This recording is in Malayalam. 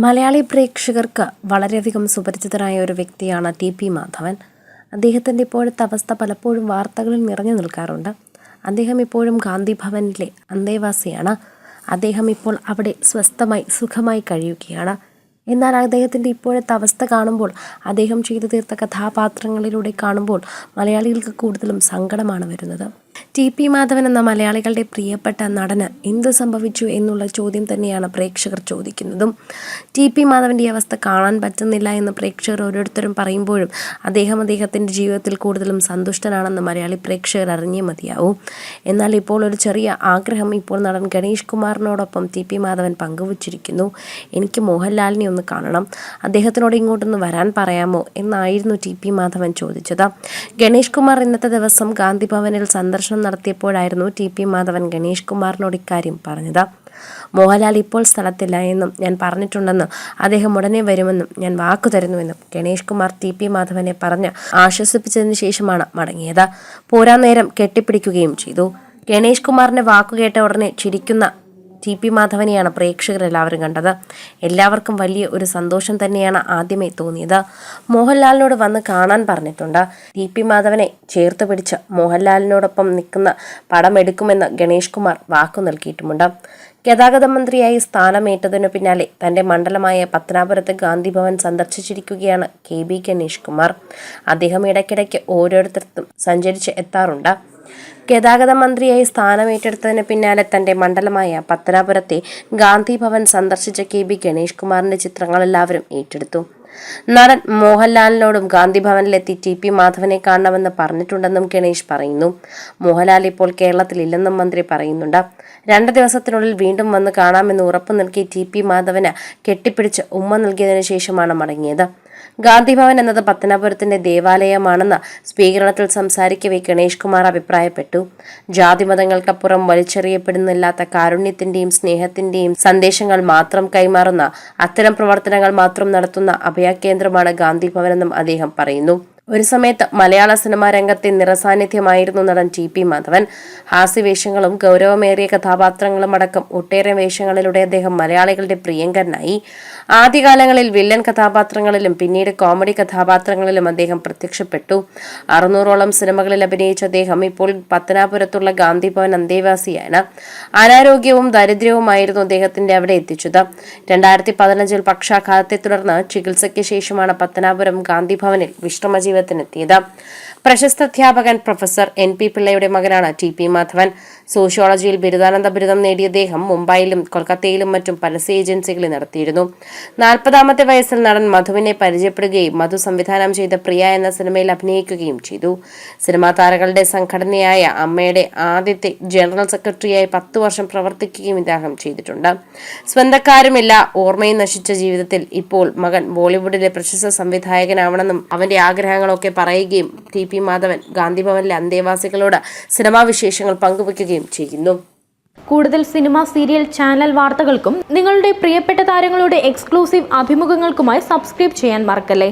മലയാളി പ്രേക്ഷകർക്ക് വളരെയധികം സുപരിചിതനായ ഒരു വ്യക്തിയാണ് ടി പി മാധവൻ. അദ്ദേഹത്തിന്റെ ഇപ്പോഴത്തെ അവസ്ഥ പലപ്പോഴും വാർത്തകളിൽ നിറഞ്ഞു നിൽക്കാറുണ്ട്. അദ്ദേഹം ഇപ്പോഴും ഗാന്ധി ഭവനിലെ അന്തേവാസിയാണ്. അദ്ദേഹം ഇപ്പോൾ അവിടെ സ്വസ്ഥമായി സുഖമായി കഴിയുകയാണ്. എന്നാൽ അദ്ദേഹത്തിന്റെ ഇപ്പോഴത്തെ അവസ്ഥ കാണുമ്പോൾ അദ്ദേഹം ചെയ്തു തീർത്ത കഥാപാത്രങ്ങളിലൂടെ കാണുമ്പോൾ മലയാളികൾക്ക് കൂടുതലും സങ്കടമാണ് വരുന്നത്. ടി പി മാധവൻ എന്ന മലയാളികളുടെ പ്രിയപ്പെട്ട നടന് എന്ത് സംഭവിച്ചു എന്നുള്ള ചോദ്യം തന്നെയാണ് പ്രേക്ഷകർ ചോദിക്കുന്നതും. ടി പി മാധവന്റെ അവസ്ഥ കാണാൻ പറ്റുന്നില്ല എന്ന് പ്രേക്ഷകർ ഓരോരുത്തരും പറയുമ്പോഴും അദ്ദേഹം അദ്ദേഹത്തിന്റെ ജീവിതത്തിൽ കൂടുതലും സന്തുഷ്ടനാണെന്ന് മലയാളി പ്രേക്ഷകർ അറിഞ്ഞേ മതിയാവും. എന്നാൽ ഇപ്പോൾ ഒരു ചെറിയ ആഗ്രഹം ഇപ്പോൾ നടൻ ഗണേഷ് കുമാറിനോടൊപ്പം ടി പി മാധവൻ പങ്കുവച്ചിരിക്കുന്നു. എനിക്ക് മോഹൻലാലിനെ ഒന്ന് കാണണം. അദ്ദേഹത്തിനോട് ഇങ്ങോട്ടൊന്ന് വരാൻ പറയാമോ എന്നായിരുന്നു ടി പി മാധവൻ ചോദിച്ചത്. ഗണേഷ് കുമാർ ഇന്നത്തെ ദിവസം ഗാന്ധിഭവനിൽ ഭവനിൽ നടത്തിയപ്പോഴായിരുന്നു ടി പി മാധവൻ ഗണേഷ് കുമാറിനോട് ഇക്കാര്യം പറഞ്ഞത്. മോഹൻലാൽ ഇപ്പോൾ സ്ഥലത്തില്ല എന്നും ഞാൻ പറഞ്ഞിട്ടുണ്ടെന്നും അദ്ദേഹം ഉടനെ വരുമെന്നും ഞാൻ വാക്കു തരുന്നുവെന്നും ഗണേഷ് കുമാർ ടി പി മാധവനെ പറഞ്ഞ് ആശ്വസിപ്പിച്ചതിന് ശേഷമാണ് മടങ്ങിയത്. പോരാ നേരം കെട്ടിപ്പിടിക്കുകയും ചെയ്തു. ഗണേഷ് കുമാറിന്റെ വാക്കുകേട്ട ഉടനെ ചിരിക്കുന്ന ടി പി മാധവനെയാണ് പ്രേക്ഷകരെല്ലാവരും കണ്ടത്. എല്ലാവർക്കും വലിയ ഒരു സന്തോഷം തന്നെയാണ് ആദ്യമേ തോന്നിയത്. മോഹൻലാലിനോട് വന്ന് കാണാൻ പറഞ്ഞിട്ടുണ്ട്. ടി പി മാധവനെ ചേർത്ത് പിടിച്ച് മോഹൻലാലിനോടൊപ്പം നിൽക്കുന്ന പടം എടുക്കുമെന്ന് ഗണേഷ് കുമാർ വാക്കു നൽകിയിട്ടുമുണ്ട്. ഗതാഗത മന്ത്രിയായി സ്ഥാനമേറ്റതിനു പിന്നാലെ തന്റെ മണ്ഡലമായ പത്തനാപുരത്ത് ഗാന്ധിഭവൻ സന്ദർശിച്ചിരിക്കുകയാണ് കെ ബി ഗണേഷ് കുമാർ. അദ്ദേഹം ഇടയ്ക്കിടയ്ക്ക് ഓരോരുത്തർക്കും സഞ്ചരിച്ച് എത്താറുണ്ട്. ഗതാഗത മന്ത്രിയായി സ്ഥാനമേറ്റെടുത്തതിന് പിന്നാലെ തന്റെ മണ്ഡലമായ പത്തനാപുരത്തെ ഗാന്ധി ഭവൻ സന്ദർശിച്ച കെ ബി ഗണേഷ് കുമാറിന്റെ ചിത്രങ്ങൾ എല്ലാവരും ഏറ്റെടുത്തു. നടൻ മോഹൻലാലിനോടും ഗാന്ധി ഭവനിലെത്തി ടി പി മാധവനെ കാണണമെന്ന് പറഞ്ഞിട്ടുണ്ടെന്നും ഗണേഷ് പറയുന്നു. മോഹൻലാൽ ഇപ്പോൾ കേരളത്തിലില്ലെന്നും മന്ത്രി പറയുന്നുണ്ട്. രണ്ട് ദിവസത്തിനുള്ളിൽ വീണ്ടും വന്ന് കാണാമെന്ന് ഉറപ്പു നൽകി ടി പി മാധവന് കെട്ടിപ്പിടിച്ച് ഉമ്മ നൽകിയതിനു ശേഷമാണ് മടങ്ങിയത്. ഗാന്ധിഭവൻ എന്നത് പത്തനാപുരത്തിന്റെ ദേവാലയമാണെന്ന് സ്വീകരണത്തിൽ സംസാരിക്കവെ ഗണേഷ് കുമാർ അഭിപ്രായപ്പെട്ടു. ജാതിമതങ്ങൾക്കപ്പുറം വലിച്ചെറിയപ്പെടുന്നില്ലാത്ത കാരുണ്യത്തിന്റെയും സ്നേഹത്തിന്റെയും സന്ദേശങ്ങൾ മാത്രം കൈമാറുന്ന അത്തരം പ്രവർത്തനങ്ങൾ മാത്രം നടത്തുന്ന അഭയകേന്ദ്രമാണ് ഗാന്ധിഭവനെന്നും അദ്ദേഹം പറയുന്നു. ഒരു സമയത്ത് മലയാള സിനിമാ രംഗത്തെ നിറസാന്നിധ്യമായിരുന്നു നടൻ ടി പി മാധവൻ. ഹാസ്യവേഷങ്ങളും ഗൗരവമേറിയ കഥാപാത്രങ്ങളും അടക്കം ഒട്ടേറെ വേഷങ്ങളിലൂടെ അദ്ദേഹം മലയാളികളുടെ പ്രിയങ്കരനായി. ആദ്യകാലങ്ങളിൽ വില്ലൻ കഥാപാത്രങ്ങളിലും പിന്നീട് കോമഡി കഥാപാത്രങ്ങളിലും അദ്ദേഹം പ്രത്യക്ഷപ്പെട്ടു. അറുന്നൂറോളം സിനിമകളിൽ അഭിനയിച്ച അദ്ദേഹം ഇപ്പോൾ പത്തനാപുരത്തുള്ള ഗാന്ധിഭവൻ അന്തേവാസിയാണ്. അനാരോഗ്യവും ദരിദ്രവുമായിരുന്നു അദ്ദേഹത്തിന്റെ അവിടെ എത്തിച്ചത്. രണ്ടായിരത്തി പതിനഞ്ചിൽ പക്ഷാഘാതത്തെ തുടർന്ന് ചികിത്സയ്ക്ക് ശേഷമാണ് പത്തനാപുരം ഗാന്ധിഭവനിൽ വിശ്രമജീവിതം ജീവിതത്തിനെത്തിയത്. പ്രശസ്ത അധ്യാപകൻ പ്രൊഫസർ എൻ പി പിള്ളയുടെ മകനാണ് ടി പി മാധവൻ. സോഷ്യോളജിയിൽ ബിരുദാനന്ദ ബിരുദം നേടിയ അദ്ദേഹം മുംബൈയിലും കൊൽക്കത്തയിലും മറ്റും പരസ്യ ഏജൻസികളിൽ നടത്തിയിരുന്നു. നാൽപ്പതാമത്തെ വയസ്സിൽ നടൻ മധുവിനെ പരിചയപ്പെടുകയും മധു സംവിധാനം ചെയ്ത പ്രിയ എന്ന സിനിമയിൽ അഭിനയിക്കുകയും ചെയ്തു. സിനിമാ താരങ്ങളുടെ സംഘടനയായ അമ്മയുടെ ആദ്യത്തെ ജനറൽ സെക്രട്ടറിയായി പത്തു വർഷം പ്രവർത്തിക്കുകയും ഇദ്ദേഹം ചെയ്തിട്ടുണ്ട്. സ്വന്തക്കാരുമില്ല ഓർമ്മയും നശിച്ച ജീവിതത്തിൽ ഇപ്പോൾ മകൻ ബോളിവുഡിലെ പ്രശസ്ത സംവിധായകനാവണമെന്നും അവന്റെ ആഗ്രഹങ്ങളൊക്കെ പറയുകയും ടി പി മാധവൻ ഗാന്ധിഭവനിലെ അന്തേവാസികളോട് സിനിമാ വിശേഷങ്ങൾ പങ്കുവയ്ക്കുകയും ചെയ്യുന്നു. കൂടുതൽ സിനിമ സീരിയൽ ചാനൽ വാർത്തകൾക്കും നിങ്ങളുടെ പ്രിയപ്പെട്ട താരങ്ങളുടെ എക്സ്ക്ലൂസീവ് അഭിമുഖങ്ങൾക്കുമായി സബ്സ്ക്രൈബ് ചെയ്യാൻ മറക്കല്ലേ?